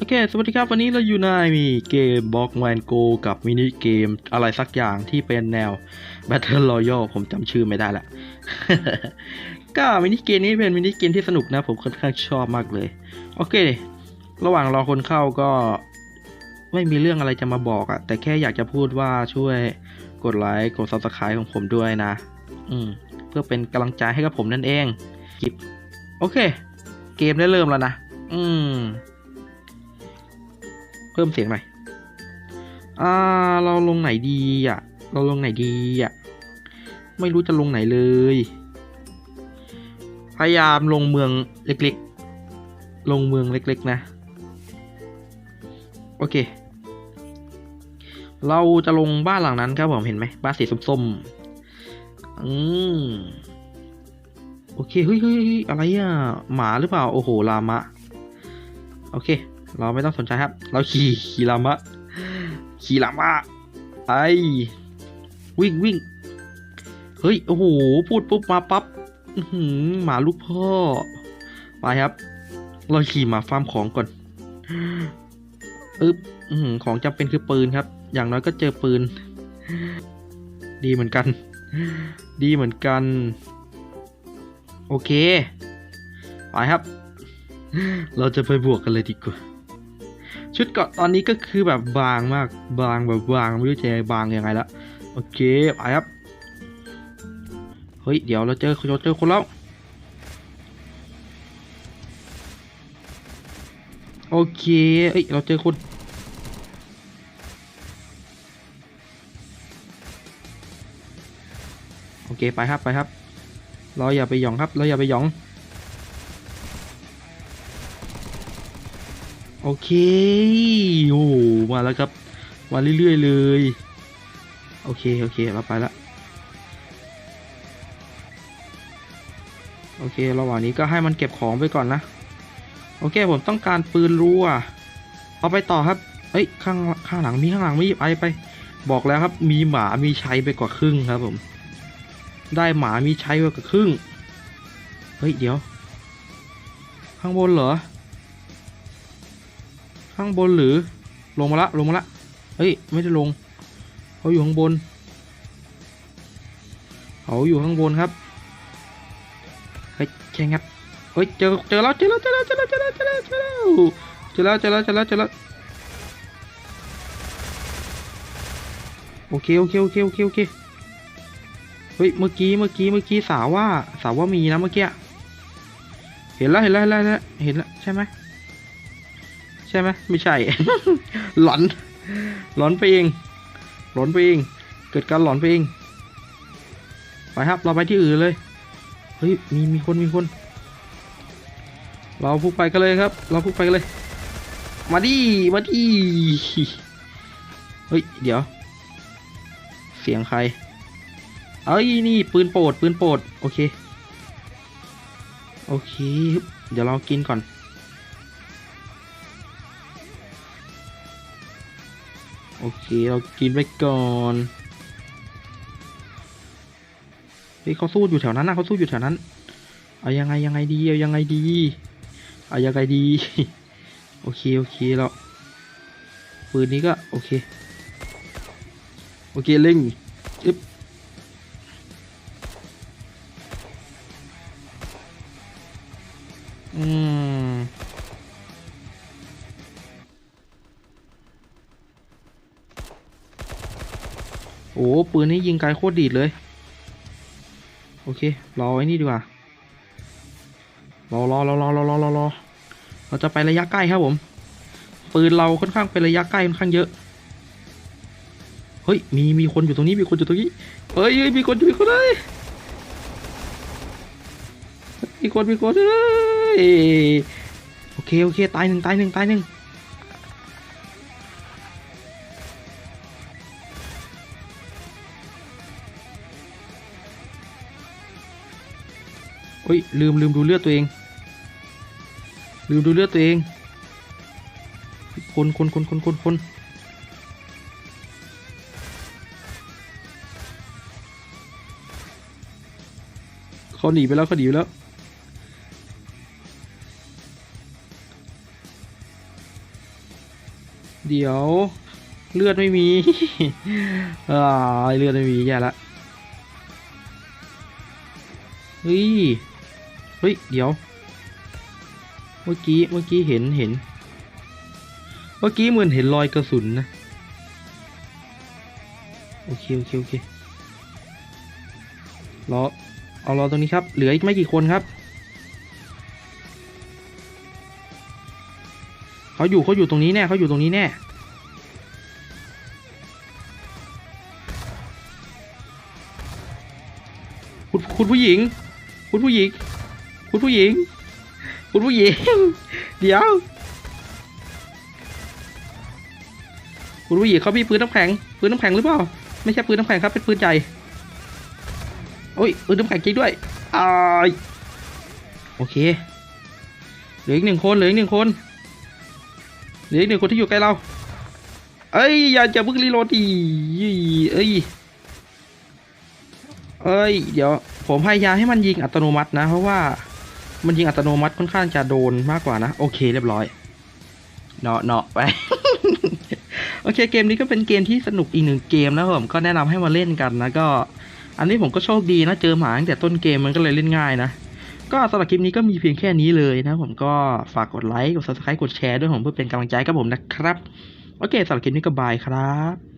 โอเค สวัสดีครับ วันนี้เราอยู่ในมีเกมบล็อกแวนโกกับมินิเกมอะไรสักอย่างที่เป็นแนว Battle Royale ผมจำชื่อไม่ได้ละ ก็มินิเกมนี้เป็นมินิเกมที่สนุกนะ ผมค่อนข้างชอบมากเลย โอเค ระหว่างรอคนเข้าก็ไม่มีเรื่องอะไรจะมาบอกอะแต่แค่อยากจะพูดว่าช่วยกดไลค์กด subscribe ของผมด้วยนะ อืม เพื่อเป็นกำลังใจให้กับผมนั่นเองกิบโอเค เกมได้เริ่มแล้วนะ อืม พิ่มเสียงหน่อย อ่า เราลงไหนดีอะ เราลงไหนดีอะ ไม่รู้จะลงไหนเลย พยายามลงเมืองเล็กๆ ลงเมืองเล็กๆ นะ โอเค เราจะลงบ้านหลังนั้นครับผมเห็นไหมบ้านสีส้มๆ อืมโอเคเฮ้ยเฮ้ยอะไรอะ หมาหรือเปล่า โอ้โห ลามะ โอเค เราไม่ต้องสนใจครับ เราขี่ขี่ลามะขี่ลามะไอวิ่งวิ่งเฮ้ย โอ้โห พูดปุ๊บมาปั๊บหือหมาลูกพ่อ ไปครับ เราขี่มาฟาร์มของก่อนอึ๊บของจำเป็นคือปืนครับ อย่างน้อยก็เจอปืน ดีเหมือนกัน ดีเหมือนกัน โอเค ไปครับ เราจะไปบวกกันเลยดีกว่า ชุดเกาะตอนนี้ก็คือแบบบางมากบางแบบบางไม่รู้จะบางยังไงละโอเคไปครับเฮ้ยเดี๋ยวเราเจอเราเจอคนแล้วโอเคเอ้ยเราเจอคนโอเคไปครับไปครับ เราอย่าไปหยองครับ เราอย่าไปหยอง เคโอ้มาแล้วครับ มาเรื่อยๆเลย โอเค โอเค เราไปละโอเค ระหว่างนี้ก็ให้มันเก็บของไปก่อนนะ โอเค ผมต้องการปืนรัวเอาไปต่อครับ เอ้ย ข้าง ข้างหลังมีข้างหลังมีไปไป บอกแล้วครับ มีหมา มีชัยไปกว่าครึ่งครับผม ได้หมา มีชัยไปกว่าครึ่ง เฮ้ย เดี๋ยว ข้างบนเหรอ ข้างบนหรือลงมาละลงมาละเฮ้ยไม่ได้ลงเขาอยู่ข้างบนเขาอยู่ข้างบนครับเฮ้ยแค่งัดเฮ้ยเจอเจอแล้วเจอแล้วเจอแล้วเจอแล้วเจอแล้วเจอแล้วเจอแล้วเจอแล้วเจอแล้วเจอแล้วเจอแล้วโอเคโอเคโอเคโอเคโอเคเฮ้ยเมื่อกี้เมื่อกี้เมื่อกี้สาวว่าสาวว่ามีนะเมื่อกี้เห็นแล้วเห็นแล้วเห็นแล้วเห็นแล้วใช่ไหม ใช่ไหมไม่ใช่ หลอน หลอนไปเอง หลอนไปเอง เกิดการหลอนไปเอง ไปครับ เราไปที่อื่นเลย เฮ้ย มี มีคน มีคน เราพุ่งไปกันเลยครับ เราพุ่งไปกันเลย มาดิ มาดิ เฮ้ย เดี๋ยว เสียงใคร เอ้ย นี่ ปืนโปรดปืนโปรดโอเค โอเค เดี๋ยวเรากินก่อน โอเค เรากินไปก่อนเฮ้ยเขาสู้อยู่แถวนั้นนะเขาสู้อยู่แถวนั้น เอายังไงยังไงดีเอายังไงดีเอายังไงดี โอเคโอเคเราปืนนี้ก็โอเค โอเคเล่งอึ๊บอืม อ้ปืนนี้ยิงไกลโคตรดีดเลย โอเครอไอ้นี่ดีกว่ารอรอรอรอรอรอรอรอเราจะไประยะใกล้ครับผม ปืนเราค่อนข้างเป็นระยะใกล้ค่อนข้างเยอะ เฮ้ยมีมีคนอยู่ตรงนี้มีคนอยู่ตรงนี้เฮ้ยเฮ้ยมีคนอยู่มีคนเลยมีคนมีคนเฮ้ยโอเคโอเคตายหนึ่งตายหนึ่งตายหนึ่ง เฮ้ยลืมลืมดูเลือดตัวเอง ลืมดูเลือดตัวเอง คนคนคนคนคนคนเขาหนีไปแล้วเขาหนีไปแล้วเดี๋ยวเลือดไม่มีอ่าเลือดไม่มีแย่ละเฮ้ย เฮ้ย เดี๋ยว เมื่อกี้ เมื่อกี้เห็น เห็น เมื่อกี้เหมือนเห็นรอยกระสุนนะ โอเค โอเค โอเค รอ เอารอตรงนี้ครับ เหลืออีกไม่กี่คนครับ เขาอยู่เขาอยู่ตรงนี้แน่ เขาอยู่ตรงนี้แน่คุณคุณผู้หญิง คุณผู้หญิง คุณผู้หญิง คุณผู้หญิง เดี๋ยว คุณผู้หญิงเขามีปืนน้ำแข็ง ปืนน้ำแข็งหรือเปล่า ไม่ใช่ปืนน้ำแข็งครับ เป็นปืนใหญ่ โอ้ย ปืนน้ำแข็งจริงด้วยอาโอเค เหลืออีกหนึ่งคน เหลืออีกหนึ่งคน เหลืออีกหนึ่งคนที่อยู่ใกล้เรา เอ้ย อย่าจะพึ่งรีโหลดดีเอ้ยเอ้ย เดี๋ยว ผมพยายามให้มันยิงอัตโนมัตินะ เพราะว่า มันยิงอัตโนมัติค่อนข้างจะโดนมากกว่านะ โอเคเรียบร้อยเนาะเนาะไป โอเคเกมนี้ก็เป็นเกมที่สนุกอีกหนึ่งเกมนะครับผมก็แนะนำให้มาเล่นกันนะก็ อันนี้ผมก็โชคดีนะเจอหมาตั้งแต่ต้นเกมมันก็เลยเล่นง่ายนะ ก็สำหรับคลิปนี้ก็มีเพียงแค่นี้เลยนะผมก็ฝากกดไลค์กด subscribe กดแชร์ด้วยผมเพื่อเป็นกำลังใจกับผมนะครับ โอเคสำหรับคลิปนี้ก็บายครับ